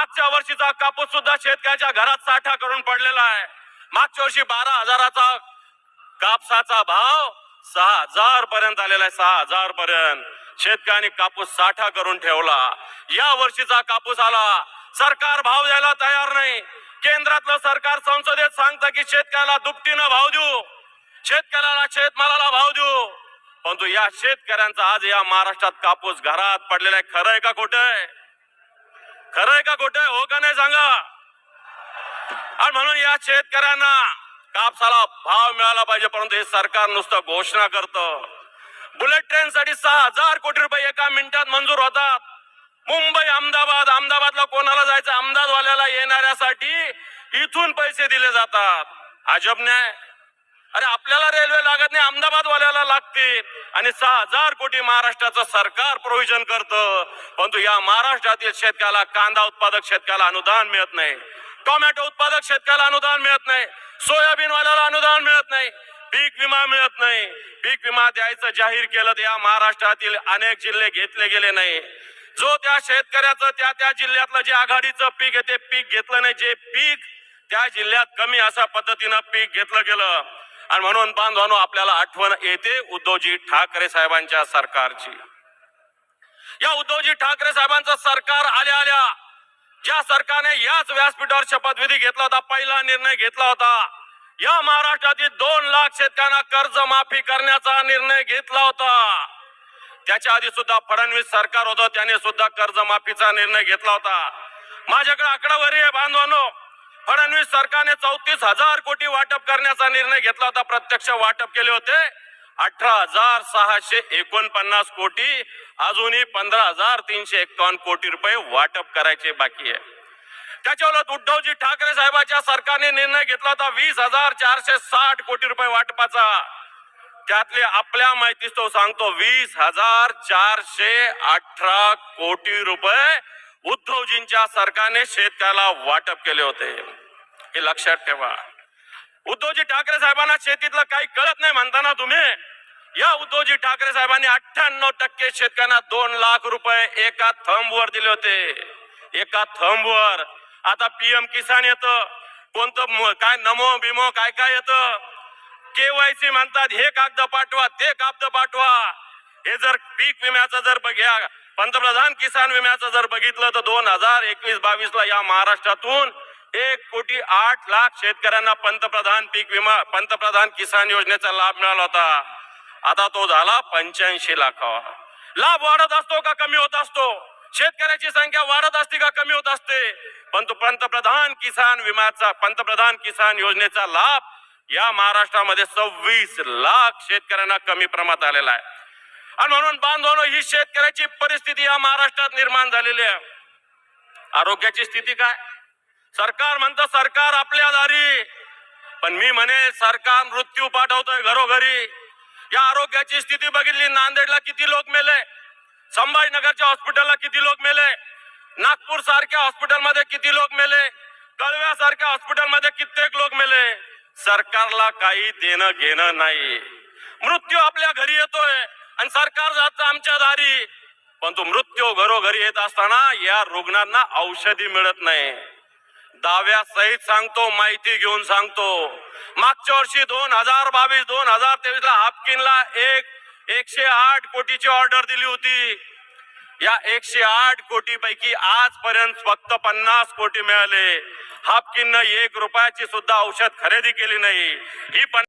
मागच्या वर्षीचा कापूस सुद्धा शेतकऱ्याच्या घरात साठा करून पडलेला आहे. मागच्या वर्षी बारा हजाराचा कापसाचा भाव सहा हजार पर्यंत आलेला आहे सहा हजार पर्यंत. शेतकऱ्यांनी कापूस साठा करून ठेवला. या वर्षीचा कापूस आला. सरकार भाव द्यायला तयार नाही. केंद्रातलं सरकार संसदेत सांगतं की शेतकऱ्याला दुपटीनं भाव देऊ. शेतकऱ्याला शेतमालाला भाव देऊ. परंतु या शेतकऱ्यांचा आज या महाराष्ट्रात कापूस घरात पडलेला आहे. खरंय का खोटं आहे? खरंय का खोट हो का नाही सांगा? आणि म्हणून या शेतकऱ्यांना कापसाला भाव मिळाला पाहिजे परंतु हे सरकार नुसतं घोषणा करतं. बुलेट ट्रेन साठी सहा हजार कोटी रुपये एका मिनिटात मंजूर होतात. मुंबई अहमदाबाद अहमदाबादला कोणाला जायचं? अहमदाबादवाल्याला येणाऱ्यासाठी इथून पैसे दिले जातात. अजब न्याय. अरे आपल्याला रेल्वे लागत नाही अहमदाबाद वाल्याला लागते. आणि सहा हजार कोटी महाराष्ट्राचं सरकार प्रोव्हिजन करतं. परंतु या महाराष्ट्रातील शेतकऱ्याला कांदा उत्पादक शेतकऱ्याला अनुदान मिळत नाही. टोमॅटो उत्पादक शेतकऱ्याला अनुदान मिळत नाही. सोयाबीन वाल्याला अनुदान मिळत नाही. पीक विमा मिळत नाही. पीक विमा द्यायचं जाहीर केलं तर या महाराष्ट्रातील अनेक जिल्हे घेतले गेले नाही. जो त्या शेतकऱ्याचं त्या त्या जिल्ह्यातलं जे आघाडीचं पीक आहे ते पीक घेतलं नाही. जे पीक त्या जिल्ह्यात कमी अशा पद्धतीनं पीक घेतलं गेलं. आणि म्हणून बांधवानो आपल्याला आठवण येते उद्धवजी ठाकरे साहेबांच्या सरकारची. या उद्धवजी ठाकरे साहेबांचं सरकार आल्या आल्या ज्या सरकारने याच व्यासपीठावर शपथविधी घेतला होता पहिला निर्णय घेतला होता या महाराष्ट्रातील दोन लाख शेतकऱ्यांना कर्ज माफी करण्याचा निर्णय घेतला होता. त्याच्या आधी सुद्धा फडणवीस सरकार होतं त्याने सुद्धा कर्जमाफीचा निर्णय घेतला होता. माझ्याकडे आकडावारी आहे बांधवानो फडणवीस सरकारने चौतीस हजार कोटी वाटप करण्याचा निर्णय घेतला होता. प्रत्यक्ष वाटप केले होते. अठरा हजार सहाशे एकोणपन्नास कोटी अजूनही पंधरा हजार तीनशे एकावन्न कोटी रुपये वाटप करायचे बाकी आहे. त्याच्या उलट उद्धवजी ठाकरे साहेबांच्या सरकारने निर्णय घेतला होता. वीस हजार चारशे साठ कोटी रुपये वाटपाचा. त्यातले आपल्या माहितीच तो सांगतो वीस हजार चारशे अठरा कोटी रुपये उद्धवजींच्या सरकारने शेतकऱ्याला वाटप केले होते. हे लक्षात ठेवा. उद्धवजी ठाकरे साहेबांना शेतीतलं काही कळत नाही म्हणताना तुम्ही या उद्धवजी ठाकरे साहेबांनी अठ्ठ्याण्णव टक्के शेतकऱ्यांना दोन लाख रुपये एका थंबवर दिले होते. एका थंबवर. आता पीएम किसान येत. कोणतं काय नमो बिमो काय काय येत? केवायसी म्हणतात हे कागद पाठवा ते कागद पाठवा. हे जर पीक विम्याचं जर बघ्या पंतप्रधान किसान विम्याचं जर बघितलं तर दोन हजार एकवीस बावीस ला या महाराष्ट्रातून एक कोटी आठ लाख शेतकऱ्यांना पंतप्रधान पीक विमा पंतप्रधान किसान योजनेचा लाभ मिळाला होता. आता तो झाला पंच्याऐंशी लाखावा. लाभ वाढत असतो का कमी होत असतो? शेतकऱ्याची संख्या वाढत असते का कमी होत असते? पण तो पंतप्रधान किसान विम्याचा पंतप्रधान किसान योजनेचा लाभ या महाराष्ट्रामध्ये सव्वीस लाख शेतकऱ्यांना कमी प्रमाणात आलेला आहे. आणि म्हणून बांधवानो ही शेतकऱ्याची परिस्थिती या महाराष्ट्रात निर्माण झालेली आहे. आरोग्याची स्थिती काय? सरकार म्हणतं सरकार आपल्या दारी. पण मी म्हणे सरकार मृत्यू पाठवतोय घरोघरी. या आरोग्याची स्थिती बघितली नांदेडला किती लोक मेले? संभाजीनगरच्या हॉस्पिटलला किती लोक मेले? नागपूर सारख्या हॉस्पिटलमध्ये किती लोक मेले? कळव्या सारख्या हॉस्पिटलमध्ये कित्येक लोक मेले? सरकारला काही देणं घेणं नाही. मृत्यू आपल्या घरी येतोय. आणि सरकार जात आमच्या दारी. पण तो मृत्यू घरोघरी येत असताना या रुग्णांना औषधी मिळत नाही. दाव्या सहित सांगतो माहिती घेऊन सांगतो. मागच्या वर्षी दोन हजार बावीस दोन हजार तेवीस ला हापकिनला एक एकशे आठ कोटीची ऑर्डर दिली होती. या एकशे आठ कोटी पैकी आजपर्यंत फक्त पन्नास कोटी मिळाले. हापकिननं एक रुपयाची सुद्धा औषध खरेदी केली नाही. ही